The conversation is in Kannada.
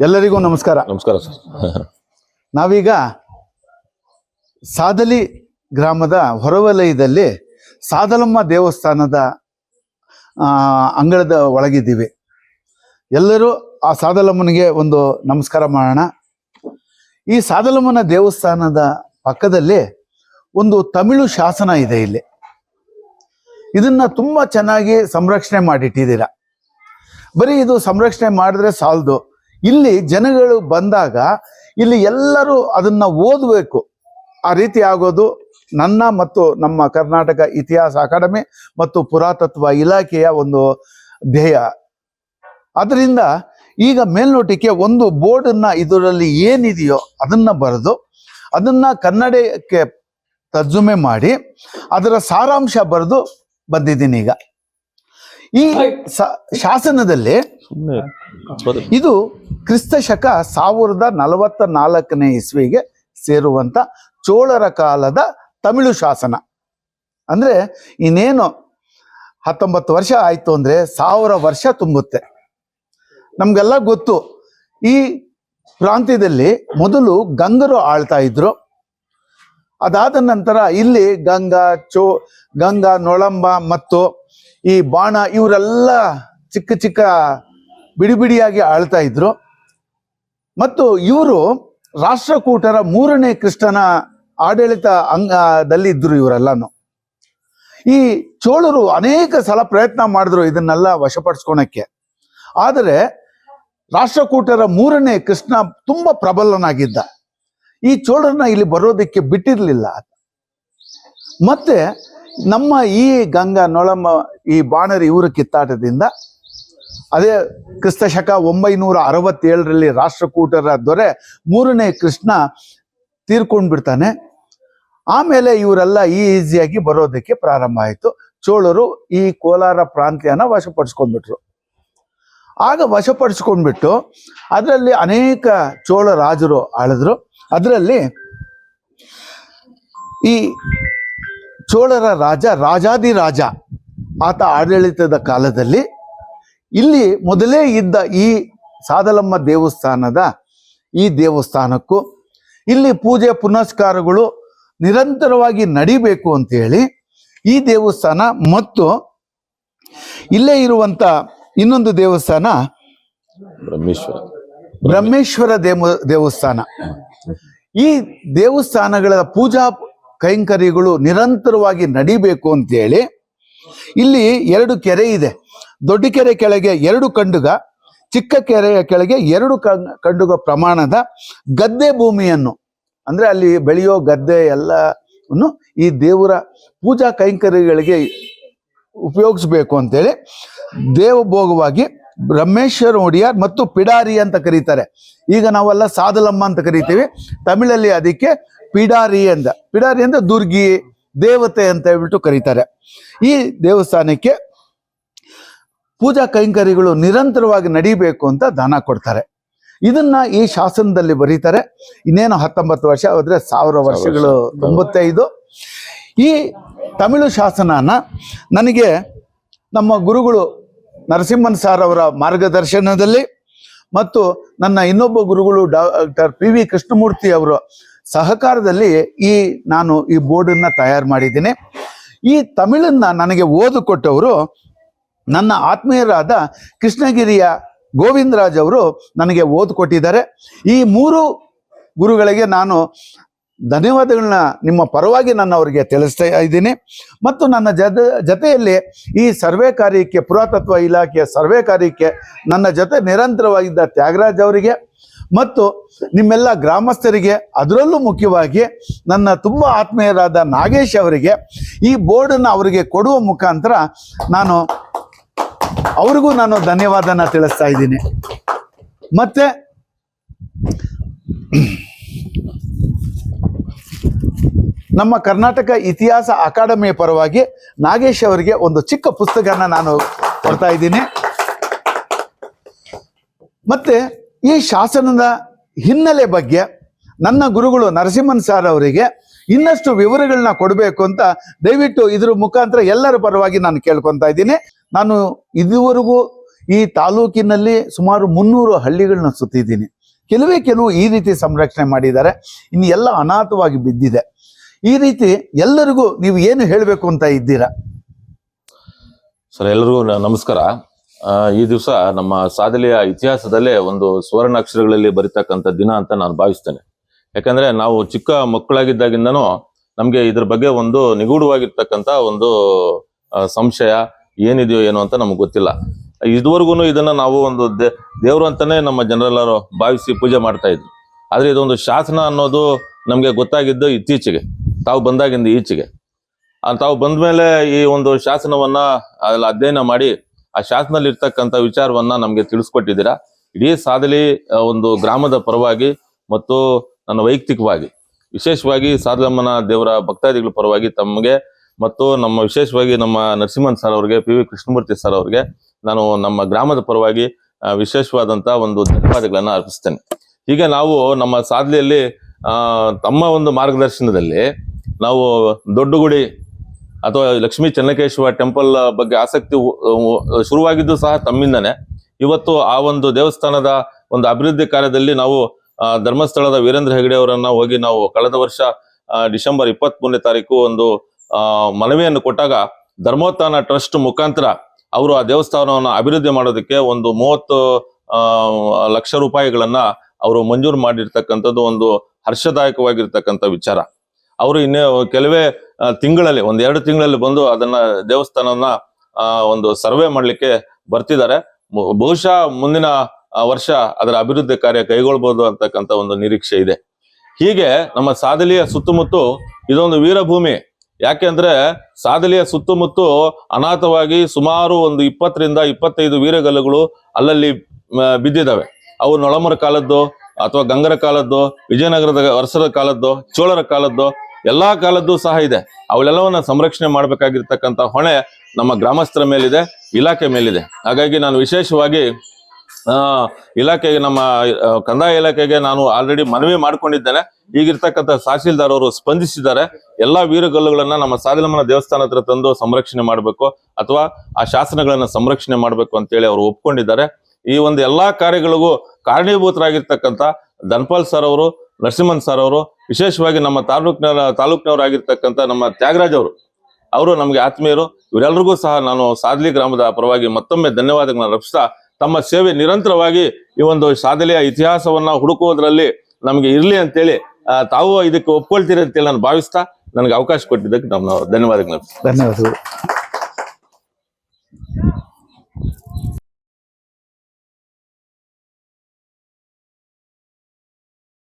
ಎಲ್ಲರಿಗೂ ನಮಸ್ಕಾರ. ನಮಸ್ಕಾರ ಸರ್. ನಾವೀಗ ಸಾದಲಿ ಗ್ರಾಮದ ಹೊರವಲಯದಲ್ಲಿ ಸಾದಲಮ್ಮ ದೇವಸ್ಥಾನದ ಅಂಗಳದ ಒಳಗಿದ್ದೀವಿ. ಎಲ್ಲರೂ ಆ ಸಾದಲಮ್ಮನಿಗೆ ಒಂದು ನಮಸ್ಕಾರ ಮಾಡೋಣ. ಈ ಸಾದಲಮ್ಮನ ದೇವಸ್ಥಾನದ ಪಕ್ಕದಲ್ಲಿ ಒಂದು ತಮಿಳು ಶಾಸನ ಇದೆ ಇಲ್ಲಿ. ಇದನ್ನ ತುಂಬಾ ಚೆನ್ನಾಗಿ ಸಂರಕ್ಷಣೆ ಮಾಡಿಟ್ಟಿದ್ದೀರಾ. ಬರೀ ಇದು ಸಂರಕ್ಷಣೆ ಮಾಡಿದ್ರೆ ಸಾಲದು. ಇಲ್ಲಿ ಜನಗಳು ಬಂದಾಗ ಇಲ್ಲಿ ಎಲ್ಲರೂ ಅದನ್ನ ಓದಬೇಕು. ಆ ರೀತಿ ಆಗೋದು ನನ್ನ ಮತ್ತು ನಮ್ಮ ಕರ್ನಾಟಕ ಇತಿಹಾಸ ಅಕಾಡೆಮಿ ಮತ್ತು ಪುರಾತತ್ವ ಇಲಾಖೆಯ ಒಂದು ಧ್ಯೇಯ. ಅದರಿಂದ ಈಗ ಮೇಲ್ನೋಟಕ್ಕೆ ಒಂದು ಬೋರ್ಡನ್ನ ಇದರಲ್ಲಿ ಏನಿದೆಯೋ ಅದನ್ನ ಬರೆದು ಅದನ್ನ ಕನ್ನಡಕ್ಕೆ ತರ್ಜುಮೆ ಮಾಡಿ ಅದರ ಸಾರಾಂಶ ಬರೆದು ಬಂದಿದ್ದೀನಿ ಈಗ. ಈ ಶಾಸನದಲ್ಲಿ ಇದು ಕ್ರಿಸ್ತ ಶಕ ಸಾವಿರದ ನಲವತ್ತ ನಾಲ್ಕನೇ ಇಸ್ವಿಗೆ ಸೇರುವಂತ ಚೋಳರ ಕಾಲದ ತಮಿಳು ಶಾಸನ. ಅಂದ್ರೆ ಇನ್ನೇನು ಹತ್ತೊಂಬತ್ತು ವರ್ಷ ಆಯ್ತು ಅಂದ್ರೆ ಸಾವಿರ ವರ್ಷ ತುಂಬುತ್ತೆ. ನಮ್ಗೆಲ್ಲ ಗೊತ್ತು. ಈ ಪ್ರಾಂತ್ಯದಲ್ಲಿ ಮೊದಲು ಗಂಗರು ಆಳ್ತಾ ಇದ್ರು. ಅದಾದ ನಂತರ ಇಲ್ಲಿ ಗಂಗಾ ಚೋ ಗಂಗಾ ನೊಳಂಬ ಮತ್ತು ಈ ಬಾಣ ಇವರೆಲ್ಲ ಚಿಕ್ಕ ಚಿಕ್ಕ ಬಿಡಿ ಬಿಡಿಯಾಗಿ ಆಳ್ತಾ ಇದ್ರು. ಮತ್ತು ಇವರು ರಾಷ್ಟ್ರಕೂಟರ ಮೂರನೇ ಕೃಷ್ಣನ ಆಡಳಿತ ಅಂಗದಲ್ಲಿ ಇದ್ರು ಇವರೆಲ್ಲಾನು. ಈ ಚೋಳರು ಅನೇಕ ಸಲ ಪ್ರಯತ್ನ ಮಾಡಿದ್ರು ಇದನ್ನೆಲ್ಲ ವಶಪಡಿಸ್ಕೊಳಕ್ಕೆ. ಆದರೆ ರಾಷ್ಟ್ರಕೂಟರ ಮೂರನೇ ಕೃಷ್ಣ ತುಂಬಾ ಪ್ರಬಲನಾಗಿದ್ದ. ಈ ಚೋಳರನ್ನ ಇಲ್ಲಿ ಬರೋದಕ್ಕೆ ಬಿಟ್ಟಿರ್ಲಿಲ್ಲ. ಮತ್ತೆ ನಮ್ಮ ಈ ಗಂಗಾ ನೊಳಮ್ಮ ಈ ಬಾಣರಿ ಇವರ ಕಿತ್ತಾಟದಿಂದ ಅದೇ ಕ್ರಿಸ್ತ ಶಕ ಒಂಬೈನೂರ ಅರವತ್ತೇಳರಲ್ಲಿ ರಾಷ್ಟ್ರಕೂಟರ ದೊರೆ ಮೂರನೇ ಕೃಷ್ಣ ತೀರ್ಕೊಂಡು ಬಿಡ್ತಾನೆ. ಆಮೇಲೆ ಇವರೆಲ್ಲ ಈಸಿಯಾಗಿ ಬರೋದಕ್ಕೆ ಪ್ರಾರಂಭ ಆಯಿತು. ಚೋಳರು ಈ ಕೋಲಾರ ಪ್ರಾಂತ್ಯನ ವಶಪಡಿಸ್ಕೊಂಡ್ಬಿಟ್ರು. ಆಗ ವಶಪಡಿಸ್ಕೊಂಡ್ಬಿಟ್ಟು ಅದರಲ್ಲಿ ಅನೇಕ ಚೋಳ ರಾಜರು ಆಳಿದ್ರು. ಅದರಲ್ಲಿ ಈ ಚೋಳರ ರಾಜ ರಾಜಾದಿರಾಜ ಆತ ಆಡಳಿತದ ಕಾಲದಲ್ಲಿ ಇಲ್ಲಿ ಮೊದಲೇ ಇದ್ದ ಈ ಸಾದಲಮ್ಮ ದೇವಸ್ಥಾನದ ಈ ದೇವಸ್ಥಾನಕ್ಕೂ ಇಲ್ಲಿ ಪೂಜೆ ಪುನಸ್ಕಾರಗಳು ನಿರಂತರವಾಗಿ ನಡಿಬೇಕು ಅಂತೇಳಿ ಈ ದೇವಸ್ಥಾನ ಮತ್ತು ಇಲ್ಲೇ ಇರುವಂತ ಇನ್ನೊಂದು ದೇವಸ್ಥಾನ ಬ್ರಹ್ಮೇಶ್ವರ. ಬ್ರಹ್ಮೇಶ್ವರ ದೇವ ದೇವಸ್ಥಾನ. ಈ ದೇವಸ್ಥಾನಗಳ ಪೂಜಾ ಕೈಂಕರ್ಯಗಳು ನಿರಂತರವಾಗಿ ನಡಿಬೇಕು ಅಂತೇಳಿ ಇಲ್ಲಿ ಎರಡು ಕೆರೆ ಇದೆ. ದೊಡ್ಡ ಕೆರೆ ಕೆಳಗೆ ಎರಡು ಕಂಡುಗ, ಚಿಕ್ಕ ಕೆರೆಯ ಕೆಳಗೆ ಎರಡು ಕಂಡುಗ ಪ್ರಮಾಣದ ಗದ್ದೆ ಭೂಮಿಯನ್ನು, ಅಂದ್ರೆ ಅಲ್ಲಿ ಬೆಳೆಯೋ ಗದ್ದೆ ಎಲ್ಲವನ್ನು ಈ ದೇವರ ಪೂಜಾ ಕೈಂಕರ್ಯಗಳಿಗೆ ಉಪಯೋಗಿಸ್ಬೇಕು ಅಂತೇಳಿ ದೇವಭೋಗವಾಗಿ ಬ್ರಹ್ಮೇಶ್ವರ ಒಡಿಯಾರ್ ಮತ್ತು ಪಿಡಾರಿ ಅಂತ ಕರೀತಾರೆ. ಈಗ ನಾವೆಲ್ಲ ಸಾದಲಮ್ಮ ಅಂತ ಕರಿತೀವಿ. ತಮಿಳಲ್ಲಿ ಅದಕ್ಕೆ ಪಿಡಾರಿ ಅಂತ ಪಿಡಾರಿ ಅಂದ್ರೆ ದುರ್ಗಿ ದೇವತೆ ಅಂತ ಹೇಳ್ಬಿಟ್ಟು ಕರೀತಾರೆ. ಈ ದೇವಸ್ಥಾನಕ್ಕೆ ಪೂಜಾ ಕೈಂಕರ್ಯಗಳು ನಿರಂತರವಾಗಿ ನಡೀಬೇಕು ಅಂತ ದಾನ ಕೊಡ್ತಾರೆ. ಇದನ್ನ ಈ ಶಾಸನದಲ್ಲಿ ಬರೀತಾರೆ. ಇನ್ನೇನು ಹತ್ತೊಂಬತ್ತು ವರ್ಷ ಆದ್ರೆ ಸಾವಿರ ವರ್ಷಗಳು ತೊಂಬತ್ತೈದು. ಈ ತಮಿಳು ಶಾಸನನ ನನಗೆ ನಮ್ಮ ಗುರುಗಳು ನರಸಿಂಹನ್ ಸಾರ್ ಅವರ ಮಾರ್ಗದರ್ಶನದಲ್ಲಿ ಮತ್ತು ನನ್ನ ಇನ್ನೊಬ್ಬ ಗುರುಗಳು ಡಾಕ್ಟರ್ ಪಿ ವಿ ಕೃಷ್ಣಮೂರ್ತಿ ಅವರ ಸಹಕಾರದಲ್ಲಿ ಈ ನಾನು ಈ ಬೋರ್ಡನ್ನು ತಯಾರು ಮಾಡಿದ್ದೀನಿ. ಈ ತಮಿಳನ್ನ ನನಗೆ ಓದಿಕೊಟ್ಟವರು ನನ್ನ ಆತ್ಮೀಯರಾದ ಕೃಷ್ಣಗಿರಿಯ ಗೋವಿಂದರಾಜ್ ಅವರು ನನಗೆ ಓದು ಕೊಟ್ಟಿದ್ದಾರೆ ಈ ಮೂರು ಗುರುಗಳಿಗೆ ನಾನು ಧನ್ಯವಾದಗಳನ್ನ ನಿಮ್ಮ ಪರವಾಗಿ ನಾನು ಅವರಿಗೆ ತಿಳಿಸ್ತಾ ಇದ್ದೀನಿ. ಮತ್ತು ನನ್ನ ಜದ, ಜೊತೆಯಲ್ಲಿ ಈ ಸರ್ವೆ ಕಾರ್ಯಕ್ಕೆ, ಪುರಾತತ್ವ ಇಲಾಖೆಯ ಸರ್ವೆ ಕಾರ್ಯಕ್ಕೆ ನನ್ನ ಜೊತೆ ನಿರಂತರವಾಗಿದ್ದ ತ್ಯಾಗರಾಜ್ ಅವರಿಗೆ ಮತ್ತು ನಿಮ್ಮೆಲ್ಲ ಗ್ರಾಮಸ್ಥರಿಗೆ, ಅದರಲ್ಲೂ ಮುಖ್ಯವಾಗಿ ನನ್ನ ತುಂಬ ಆತ್ಮೀಯರಾದ ನಾಗೇಶ್ ಅವರಿಗೆ ಈ ಬೋರ್ಡನ್ನು ಅವರಿಗೆ ಕೊಡುವ ಮುಖಾಂತರ ನಾನು ಅವರಿಗೂ ನಾನು ಧನ್ಯವಾದನ ತಿಳಿಸ್ತಾ ಇದ್ದೀನಿ. ಮತ್ತೆ ನಮ್ಮ ಕರ್ನಾಟಕ ಇತಿಹಾಸ ಅಕಾಡೆಮಿಯ ಪರವಾಗಿ ನಾಗೇಶ್ ಅವರಿಗೆ ಒಂದು ಚಿಕ್ಕ ಪುಸ್ತಕನ ನಾನು ಕೊಡ್ತಾ ಇದ್ದೀನಿ. ಮತ್ತೆ ಈ ಶಾಸನದ ಹಿನ್ನೆಲೆ ಬಗ್ಗೆ ನನ್ನ ಗುರುಗಳು ನರಸಿಂಹನ್ ಸಾರ್ ಅವರಿಗೆ ಇನ್ನಷ್ಟು ವಿವರಗಳನ್ನ ಕೊಡಬೇಕು ಅಂತ ದಯವಿಟ್ಟು ಇದ್ರ ಮುಖಾಂತರ ಎಲ್ಲರ ಪರವಾಗಿ ನಾನು ಕೇಳ್ಕೊತಾ ಇದ್ದೀನಿ. ನಾನು ಇದುವರೆಗೂ ಈ ತಾಲೂಕಿನಲ್ಲಿ ಸುಮಾರು ಮುನ್ನೂರು ಹಳ್ಳಿಗಳನ್ನ ಸುತ್ತಿದ್ದೀನಿ. ಕೆಲವೇ ಕೆಲವು ಈ ರೀತಿ ಸಂರಕ್ಷಣೆ ಮಾಡಿದ್ದಾರೆ. ಇನ್ನು ಎಲ್ಲ ಅನಾಥವಾಗಿ ಬಿದ್ದಿದೆ. ಈ ರೀತಿ ಎಲ್ಲರಿಗೂ ನೀವು ಏನು ಹೇಳಬೇಕು ಅಂತ ಇದ್ದೀರಾ? ಸರ್, ಎಲ್ಲರಿಗೂ ನಮಸ್ಕಾರ. ಈ ದಿವಸ ನಮ್ಮ ಸಾಧನೆಯ ಇತಿಹಾಸದಲ್ಲೇ ಒಂದು ಸುವರ್ಣ ಅಕ್ಷರಗಳಲ್ಲಿ ಬರಿತಕ್ಕಂಥ ದಿನ ಅಂತ ನಾನು ಭಾವಿಸ್ತೇನೆ. ಯಾಕಂದ್ರೆ ನಾವು ಚಿಕ್ಕ ಮಕ್ಕಳಾಗಿದ್ದಾಗಿಂದನೂ ನಮ್ಗೆ ಇದ್ರ ಬಗ್ಗೆ ಒಂದು ನಿಗೂಢವಾಗಿರ್ತಕ್ಕಂಥ ಒಂದು ಸಂಶಯ ಏನಿದೆಯೋ ಏನೋ ಅಂತ ನಮ್ಗೆ ಗೊತ್ತಿಲ್ಲ. ಇದುವರೆಗೂ ಇದನ್ನ ನಾವು ಒಂದು ದೇವರು ದೇವ್ರು ಅಂತಾನೆ ನಮ್ಮ ಜನರೆಲ್ಲರೂ ಭಾವಿಸಿ ಪೂಜೆ ಮಾಡ್ತಾ ಇದ್ವಿ. ಆದ್ರೆ ಇದೊಂದು ಶಾಸನ ಅನ್ನೋದು ನಮ್ಗೆ ಗೊತ್ತಾಗಿದ್ದು ಇತ್ತೀಚೆಗೆ. ತಾವು ಬಂದಾಗಿಂದ ಈಚೆಗೆ. ತಾವು ಬಂದ ಮೇಲೆ ಈ ಒಂದು ಶಾಸನವನ್ನ ಅಲ್ಲಿ ಅಧ್ಯಯನ ಮಾಡಿ ಆ ಶಾಸನದಲ್ಲಿ ಇರ್ತಕ್ಕಂಥ ವಿಚಾರವನ್ನ ನಮ್ಗೆ ತಿಳಿಸ್ಕೊಟ್ಟಿದ್ದೀರಾ. ಇಡೀ ಸಾದಲಿ ಒಂದು ಗ್ರಾಮದ ಪರವಾಗಿ ಮತ್ತು ನನ್ನ ವೈಯಕ್ತಿಕವಾಗಿ. ವಿಶೇಷವಾಗಿ ಸಾದಲಮ್ಮನ ದೇವರ ಭಕ್ತಾದಿಗಳ ಪರವಾಗಿ ತಮಗೆ ಮತ್ತು ನಮ್ಮ ವಿಶೇಷವಾಗಿ ನಮ್ಮ ನರಸಿಂಹನ್ ಸರ್ ಅವ್ರಿಗೆ, ಪಿ ವಿ ಕೃಷ್ಣಮೂರ್ತಿ ಸರ್ ಅವ್ರಿಗೆ ನಾನು ನಮ್ಮ ಗ್ರಾಮದ ಪರವಾಗಿ ವಿಶೇಷವಾದಂಥ ಒಂದು ಧನ್ಯವಾದಗಳನ್ನ ಅರ್ಪಿಸ್ತೇನೆ. ಹೀಗೆ ನಾವು ನಮ್ಮ ಸಾಧನೆಯಲ್ಲಿ ತಮ್ಮ ಒಂದು ಮಾರ್ಗದರ್ಶನದಲ್ಲಿ ನಾವು ದೊಡ್ಡಗುಡಿ ಅಥವಾ ಲಕ್ಷ್ಮೀ ಚೆನ್ನಕೇಶ್ವರ ಟೆಂಪಲ್ ಬಗ್ಗೆ ಆಸಕ್ತಿ ಶುರುವಾಗಿದ್ದು ಸಹ ತಮ್ಮಿಂದನೇ. ಇವತ್ತು ಆ ಒಂದು ದೇವಸ್ಥಾನದ ಒಂದು ಅಭಿವೃದ್ಧಿ ಕಾರ್ಯದಲ್ಲಿ ನಾವು ಧರ್ಮಸ್ಥಳದ ವೀರೇಂದ್ರ ಹೆಗಡೆ ಅವರನ್ನ ಹೋಗಿ ನಾವು ಕಳೆದ ವರ್ಷ ಡಿಸೆಂಬರ್ ಇಪ್ಪತ್ತ್ ಮೂರನೇ ತಾರೀಕು ಒಂದು ಮನವಿಯನ್ನು ಕೊಟ್ಟಾಗ ಧರ್ಮೋತ್ಥಾನ ಟ್ರಸ್ಟ್ ಮುಖಾಂತರ ಅವರು ಆ ದೇವಸ್ಥಾನವನ್ನು ಅಭಿವೃದ್ಧಿ ಮಾಡೋದಕ್ಕೆ ಒಂದು ಮೂವತ್ತು ಲಕ್ಷ ರೂಪಾಯಿಗಳನ್ನ ಅವರು ಮಂಜೂರು ಮಾಡಿರ್ತಕ್ಕಂಥದ್ದು ಒಂದು ಹರ್ಷದಾಯಕವಾಗಿರ್ತಕ್ಕಂಥ ವಿಚಾರ. ಅವರು ಇನ್ನೇ ಕೆಲವೇ ತಿಂಗಳಲ್ಲಿ, ಒಂದೆರಡು ತಿಂಗಳಲ್ಲಿ ಬಂದು ಅದನ್ನ ದೇವಸ್ಥಾನವನ್ನ ಒಂದು ಸರ್ವೆ ಮಾಡ್ಲಿಕ್ಕೆ ಬರ್ತಿದ್ದಾರೆ. ಬಹುಶಃ ಮುಂದಿನ ವರ್ಷ ಅದರ ಅಭಿವೃದ್ಧಿ ಕಾರ್ಯ ಕೈಗೊಳ್ಬಹುದು ಅಂತಕ್ಕಂಥ ಒಂದು ನಿರೀಕ್ಷೆ ಇದೆ. ಹೀಗೆ ನಮ್ಮ ಸಾದಲಿಯ ಸುತ್ತಮುತ್ತ ಇದೊಂದು ವೀರಭೂಮಿ. ಯಾಕೆ ಅಂದ್ರೆ ಸಾದಲಿಯ ಸುತ್ತಮುತ್ತ ಅನಾಥವಾಗಿ ಸುಮಾರು ಒಂದು ಇಪ್ಪತ್ತರಿಂದ ಇಪ್ಪತ್ತೈದು ವೀರಗಲ್ಲುಗಳು ಅಲ್ಲಲ್ಲಿ ಬಿದ್ದಿದ್ದಾವೆ. ಅವು ನೊಳಮರ ಕಾಲದ್ದು ಅಥವಾ ಗಂಗರ ಕಾಲದ್ದು, ವಿಜಯನಗರದ ವರ್ಷದ ಕಾಲದ್ದು, ಚೋಳರ ಕಾಲದ್ದು ಎಲ್ಲಾ ಕಾಲದ್ದು ಸಹ ಇದೆ. ಅವೆಲ್ಲವನ್ನ ಸಂರಕ್ಷಣೆ ಮಾಡಬೇಕಾಗಿರ್ತಕ್ಕಂಥ ಹೊಣೆ ನಮ್ಮ ಗ್ರಾಮಸ್ಥರ ಮೇಲಿದೆ, ಇಲಾಖೆ ಮೇಲಿದೆ. ಹಾಗಾಗಿ ನಾನು ವಿಶೇಷವಾಗಿ ಇಲಾಖೆಗೆ ನಮ್ಮ ಕಂದಾಯ ಇಲಾಖೆಗೆ ನಾನು ಆಲ್ರೆಡಿ ಮನವಿ ಮಾಡ್ಕೊಂಡಿದ್ದೇನೆ. ಈಗಿರ್ತಕ್ಕಂಥ ತಹಸೀಲ್ದಾರ್ ಅವರು ಸ್ಪಂದಿಸಿದ್ದಾರೆ. ಎಲ್ಲಾ ವೀರಗಲ್ಲುಗಳನ್ನ ನಮ್ಮ ಸಾದಿಲಮ್ಮನ ದೇವಸ್ಥಾನ ಹತ್ರ ತಂದು ಸಂರಕ್ಷಣೆ ಮಾಡಬೇಕು ಅಥವಾ ಆ ಶಾಸನಗಳನ್ನ ಸಂರಕ್ಷಣೆ ಮಾಡಬೇಕು ಅಂತೇಳಿ ಅವರು ಒಪ್ಕೊಂಡಿದ್ದಾರೆ. ಈ ಒಂದು ಎಲ್ಲಾ ಕಾರ್ಯಗಳಿಗೂ ಕಾರಣೀಭೂತರಾಗಿರ್ತಕ್ಕಂಥ ಧನ್ಪಾಲ್ ಸರ್ ಅವರು, ನರಸಿಂಹನ್ ಸರ್ ಅವರು ವಿಶೇಷವಾಗಿ ನಮ್ಮ ತಾಲೂಕಿನ ತಾಲೂಕಿನವರಾಗಿರ್ತಕ್ಕಂಥ ನಮ್ಮ ತ್ಯಾಗರಾಜ್ ಅವರು ಅವರು ನಮಗೆ ಆತ್ಮೀಯರು ಇವರೆಲ್ಲರಿಗೂ ಸಹ ನಾನು ಸಾದ್ಲಿ ಗ್ರಾಮದ ಪರವಾಗಿ ಮತ್ತೊಮ್ಮೆ ಧನ್ಯವಾದಗಳನ್ನ ರಪಿಸ್ತಾ ತಮ್ಮ ಸೇವೆ ನಿರಂತರವಾಗಿ ಈ ಒಂದು ಸಾದಲಿಯ ಇತಿಹಾಸವನ್ನ ಹುಡುಕುವುದರಲ್ಲಿ ನಮಗೆ ಇರಲಿ ಅಂತೇಳಿ ತಾವು ಇದಕ್ಕೆ ಒಪ್ಕೊಳ್ತೀರಿ ಅಂತೇಳಿ ನಾನು ಭಾವಿಸ್ತಾ ನನಗೆ ಅವಕಾಶ ಕೊಟ್ಟಿದ್ದಕ್ಕೆ ನಮ್ಮ ಧನ್ಯವಾದಗಳು. ಧನ್ಯವಾದಗಳು